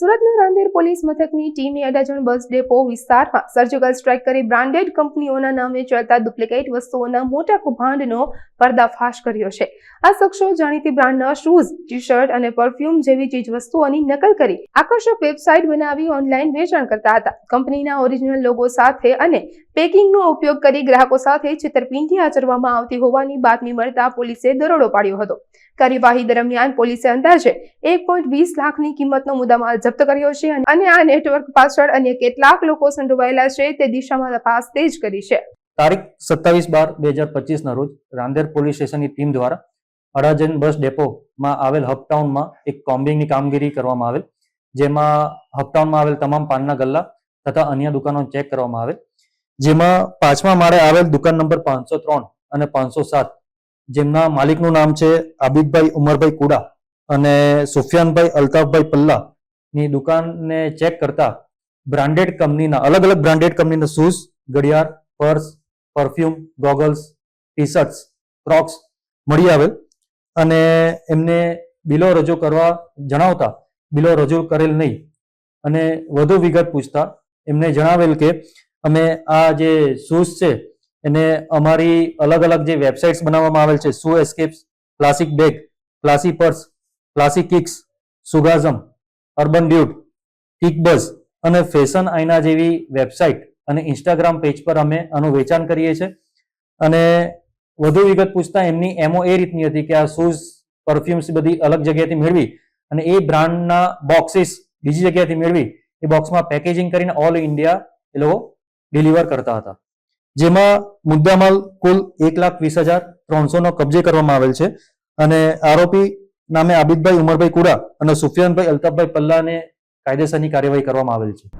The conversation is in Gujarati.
સુરતના રાંદેર પોલીસ મથકની ટીમે અડાજણ બસ ડેપો વિસ્તારમાં સર્જિકલ સ્ટ્રાઇક કરી બ્રાન્ડેડ કંપનીઓના નામે ચાલતા ડુપ્લિકેટ વસ્તુઓના મોટા કૌભાંડનો પર્દાફાશ કર્યો છે. આ શખ્સો જાણીતી બ્રાન્ડના શૂઝ ટી શર્ટ અને પરફ્યુમ જેવી ચીજવસ્તુઓની નકલ કરી આકર્ષક વેબસાઇટ બનાવી ઓનલાઈન વેચાણ કરતા હતા. કંપનીના ઓરિજિનલ લોગો સાથે અને પેકિંગનો ઉપયોગ કરી ગ્રાહકો સાથે છેતરપિંડી આચરવામાં આવતી હોવાની બાતમી મળતા પોલીસે દરોડો પાડ્યો હતો. કાર્યવાહી દરમિયાન પોલીસે અંદાજે એક પોઈન્ટ વીસ લાખની કિંમતનો મુદ્દામાલ જપ્ત કર્યો છે અને આ નેટવર્ક પાછળ અન્ય કેટલાક લોકો સંડોવાયેલા છે, તે દિશામાં તપાસ તેજ કરી છે. તારીખ સત્તાવીસ બાર બે હજાર પચીસના રોજ રાંદેર પોલીસ સ્ટેશનની ટીમ દ્વારા અડાજન બસ ડેપોમાં આવેલ હપટાઉનમાં એક કોમ્બિંગની કામગીરી કરવામાં આવેલ, જેમાં હપટાઉનમાં આવેલ તમામ પાનના ગલ્લા તથા અન્ય દુકાનો ચેક કરવામાં આવેલ, જેમાં પાંચમા માળે આવેલ દુકાન નંબર પાંચસો ત્રણ અને પાંચસો સાત, જેમના માલિકનું નામ છે આબિદભાઈ ઉમરભાઈ કુડા અને સુફિયાનભાઈ અલ્તાફભાઈ પલ્લા ની દુકાનને ચેક કરતા બ્રાન્ડેડ કંપનીના અલગ અલગ બ્રાન્ડેડ કંપનીના શૂઝ ઘડિયાળ purse perfume goggles T shirts crocs મળી આવેલ અને એમને બિલો રજૂ કરવા જણાવતા બિલો રજૂ કરેલ નહીં. અને વધુ વિગત પૂછતા એમને જણાવેલ કે અમે આ જે શૂઝ છે, એને અમારી અલગ અલગ જે વેબસાઇટ્સ બનાવવામાં આવેલ છે shoe escapes classic bag classy purse classic kicks સુગાઝમ urban ડ્યુટ કિકબઝ અને ફેશન આઈના જેવી વેબસાઇટ અને ઇન્સ્ટાગ્રામ પેજ પર અમે આનું વેચાણ કરીએ છીએ. અને વધુ વિગત પૂછતા એમની એમઓ એ રીતની હતી કે આ શૂઝ પરફ્યુમ્સ બધી અલગ જગ્યાએથી મેળવી અને એ બ્રાન્ડના બોક્સીસ બીજી જગ્યાએથી મેળવી, એ બોક્સમાં પેકેજિંગ કરીને ઓલ ઇન્ડિયા એ લોકો ડિલિવર કરતા હતા. જેમાં મુદ્દામાલ કુલ એક લાખ વીસ હજાર ત્રણસોનો કબજે કરવામાં આવેલ છે. અને આરોપી નામે આબિદભાઈ ઉમરભાઈ કુડા અને સુફિયાનભાઈ અલ્તાફભાઈ પલ્લાને કાયદેસરની કાર્યવાહી કરવામાં આવેલ છે.